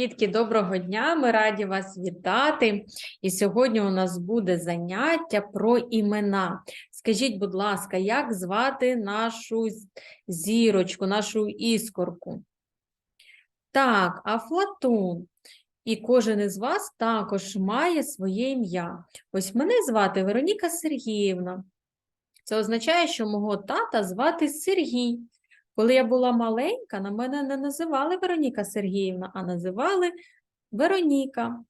Дітки, доброго дня! Ми раді вас вітати. І сьогодні у нас буде заняття про імена. Скажіть, будь ласка, як звати нашу зірочку, нашу іскорку? Так, Афлатун. І кожен із вас також має своє ім'я. Ось мене звати Вероніка Сергіївна. Це означає, що мого тата звати Сергій. Коли я була маленька, на мене не називали Вероніка Сергіївна, а називали Вероніка.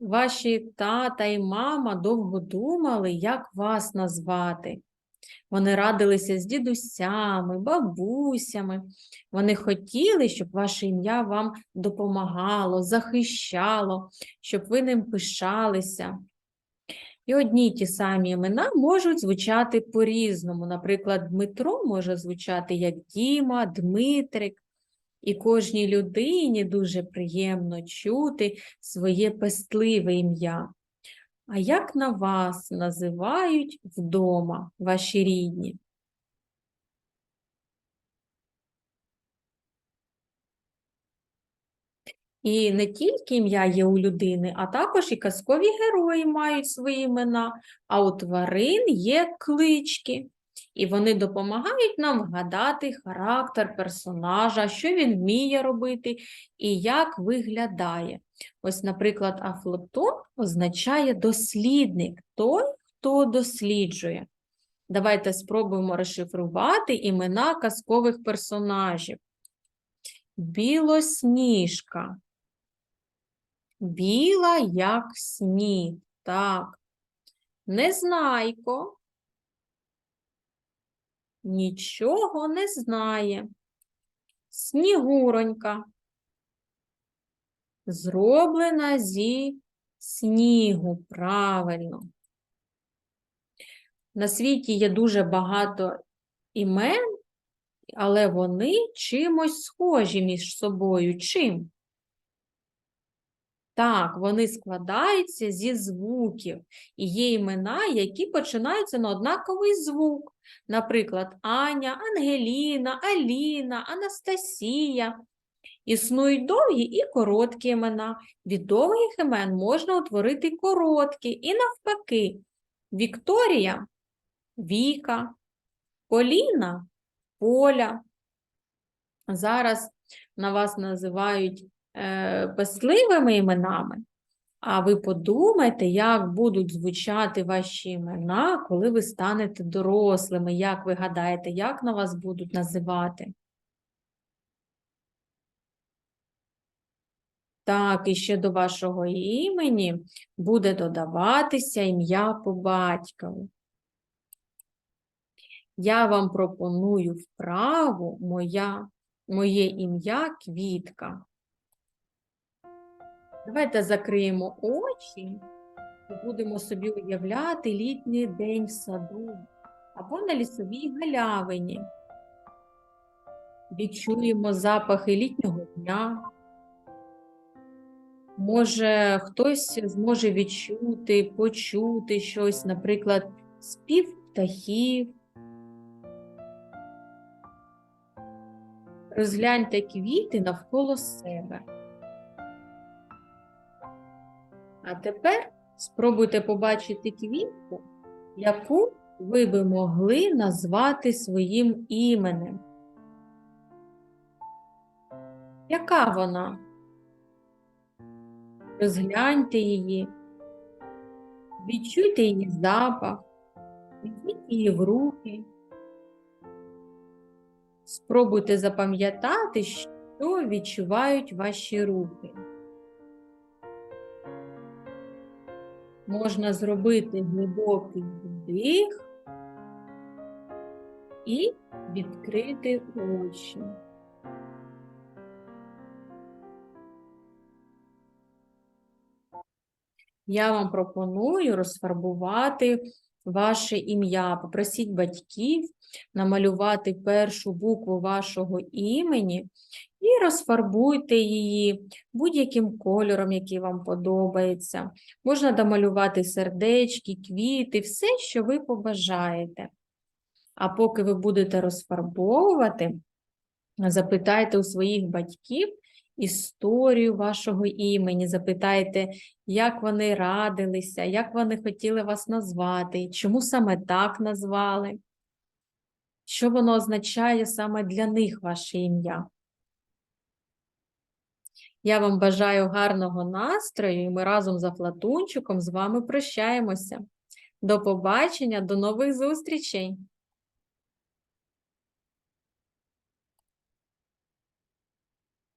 Ваші тата і мама довго думали, як вас назвати. Вони радилися з дідусями, бабусями. Вони хотіли, щоб ваше ім'я вам допомагало, захищало, щоб ви ним пишалися. І одні ті самі імена можуть звучати по-різному. Наприклад, Дмитро може звучати як Діма, Дмитрик. І кожній людині дуже приємно чути своє пестливе ім'я. А як на вас називають вдома ваші рідні? І не тільки ім'я є у людини, а також і казкові герої мають свої імена, а у тварин є клички. І вони допомагають нам вгадати характер персонажа, що він вміє робити і як виглядає. Ось, наприклад, Афлатон означає дослідник, той, хто досліджує. Давайте спробуємо розшифрувати імена казкових персонажів. Білосніжка. Біла, як сніг. Так. Незнайко. Нічого не знає. Снігуронька. Зроблена зі снігу. Правильно. На світі є дуже багато імен, але вони чимось схожі між собою. Чим? Так, вони складаються зі звуків. І є імена, які починаються на однаковий звук. Наприклад, Аня, Ангеліна, Аліна, Анастасія. Існують довгі і короткі імена. Від довгих імен можна утворити короткі і навпаки. Вікторія Віка, Поліна Поля. Зараз на вас називають е, іменами, а ви подумайте, як будуть звучати ваші імена, коли ви станете дорослими. Як ви гадаєте, як на вас будуть називати? Так, і ще до вашого імені буде додаватися ім'я по батькові. Я вам пропоную вправу моя, моє ім'я Квітка. Давайте закриємо очі і будемо собі уявляти літній день в саду або на лісовій галявині. Відчуємо запахи літнього дня. Може, хтось зможе відчути, почути щось, наприклад, спів птахів. Розгляньте квіти навколо себе. А тепер спробуйте побачити квітку, яку ви би могли назвати своїм іменем. Яка вона? Розгляньте її, відчуйте її запах, візьміть її в руки. Спробуйте запам'ятати, що відчувають ваші руки. Можна зробити глибокий вдих і відкрити очі. Я вам пропоную розфарбувати ваше ім'я. Попросіть батьків намалювати першу букву вашого імені і розфарбуйте її будь-яким кольором, який вам подобається. Можна домалювати сердечки, квіти, все, що ви побажаєте. А поки ви будете розфарбовувати, запитайте у своїх батьків, історію вашого імені, запитайте, як вони радилися, як вони хотіли вас назвати, чому саме так назвали, що воно означає саме для них ваше ім'я. Я вам бажаю гарного настрою, і ми разом за Платунчиком з вами прощаємося. До побачення, до нових зустрічей!